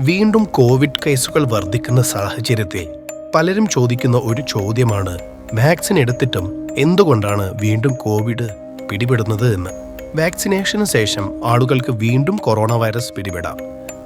വീണ്ടും കോവിഡ് കേസുകൾ വർദ്ധിക്കുന്ന സാഹചര്യത്തിൽ പലരും ചോദിക്കുന്ന ഒരു ചോദ്യമാണ് വാക്സിൻ എടുത്തിട്ടും എന്തുകൊണ്ടാണ് വീണ്ടും കോവിഡ് പിടിപെടുന്നത് എന്ന്. വാക്സിനേഷന് ശേഷം ആളുകൾക്ക് വീണ്ടും കൊറോണ വൈറസ് പിടിപെടാം.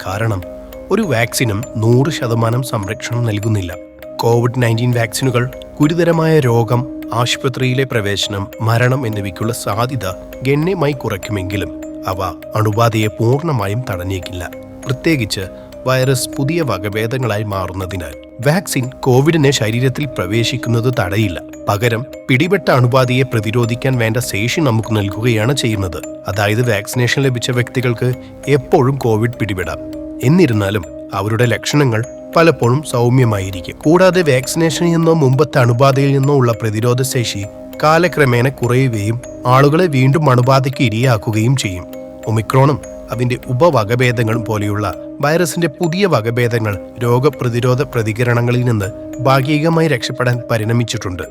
കാരണം ഒരു വാക്സിനും നൂറ് ശതമാനം സംരക്ഷണം നൽകുന്നില്ല. കോവിഡ് നയന്റീൻ വാക്സിനുകൾ ഗുരുതരമായ രോഗം ആശുപത്രിയിലെ പ്രവേശനം മരണം എന്നിവയ്ക്കുള്ള സാധ്യത ഗണ്യമായി കുറയ്ക്കുമെങ്കിലും അവ അണുബാധയെ പൂർണമായും തടഞ്ഞേക്കില്ല. പ്രത്യേകിച്ച് വൈറസ് പുതിയ വകഭേദങ്ങളായി മാറുന്നതിനാൽ വാക്സിൻ കോവിഡിനെ ശരീരത്തിൽ പ്രവേശിക്കുന്നത് തടയില്ല. പകരം പിടിപെട്ട അണുബാധയെ പ്രതിരോധിക്കാൻ വേണ്ട ശേഷി നമുക്ക് നൽകുകയാണ് ചെയ്യുന്നത്. അതായത് വാക്സിനേഷൻ ലഭിച്ച വ്യക്തികൾക്ക് എപ്പോഴും കോവിഡ് പിടിപെടാം. എന്നിരുന്നാലും അവരുടെ ലക്ഷണങ്ങൾ പലപ്പോഴും സൗമ്യമായിരിക്കും. കൂടാതെ വാക്സിനേഷനിൽ നിന്നോ മുമ്പത്തെ അണുബാധയിൽ നിന്നോ ഉള്ള പ്രതിരോധ ശേഷി കാലക്രമേണ കുറയുകയും ആളുകളെ വീണ്ടും അണുബാധയ്ക്ക് ഇരയാക്കുകയും ചെയ്യും. ഒമിക്രോണും അതിന്റെ ഉപവകഭേദങ്ങളും പോലെയുള്ള വൈറസിന്റെ പുതിയ വകഭേദങ്ങൾ രോഗപ്രതിരോധ പ്രതികരണങ്ങളിൽ നിന്ന് ഭാഗികമായി രക്ഷപ്പെടാൻ പരിണമിച്ചിട്ടുണ്ട്.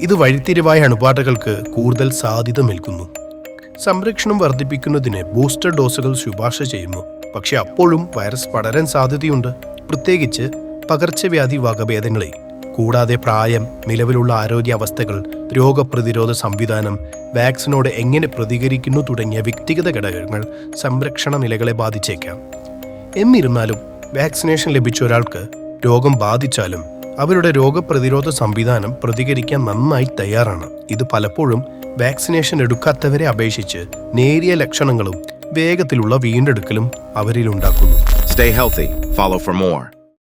ഇത് വഴിത്തിരിവായ അണുബാധകൾക്ക് കൂടുതൽ സാധ്യത നൽകുന്നു സംരക്ഷണം വർദ്ധിപ്പിക്കുന്നതിന് ബൂസ്റ്റർ ഡോസുകൾ ശുപാർശ ചെയ്യുന്നു. പക്ഷെ അപ്പോഴും വൈറസ് പടരാൻ സാധ്യതയുണ്ട്. പ്രത്യേകിച്ച് പകർച്ചവ്യാധി വകഭേദങ്ങളെ കൂടാതെ പ്രായം നിലവിലുള്ള ആരോഗ്യാവസ്ഥകൾ രോഗപ്രതിരോധ സംവിധാനം വാക്സിനോട് എങ്ങനെ പ്രതികരിക്കുന്നു തുടങ്ങിയ വ്യക്തിഗത ഘടകങ്ങൾ സംരക്ഷണ നിലകളെ ബാധിച്ചേക്കാം. എന്നിരുന്നാലും വാക്സിനേഷൻ ലഭിച്ച ഒരാൾക്ക് രോഗം ബാധിച്ചാലും അവരുടെ രോഗപ്രതിരോധ സംവിധാനം പ്രതികരിക്കാൻ നന്നായി തയ്യാറാണ്. ഇത് പലപ്പോഴും വാക്സിനേഷൻ എടുക്കാത്തവരെ അപേക്ഷിച്ച് നേരിയ ലക്ഷണങ്ങളും വേഗത്തിലുള്ള വീണ്ടെടുക്കലും അവരിൽ ഉണ്ടാക്കുന്നു stay healthy follow for more.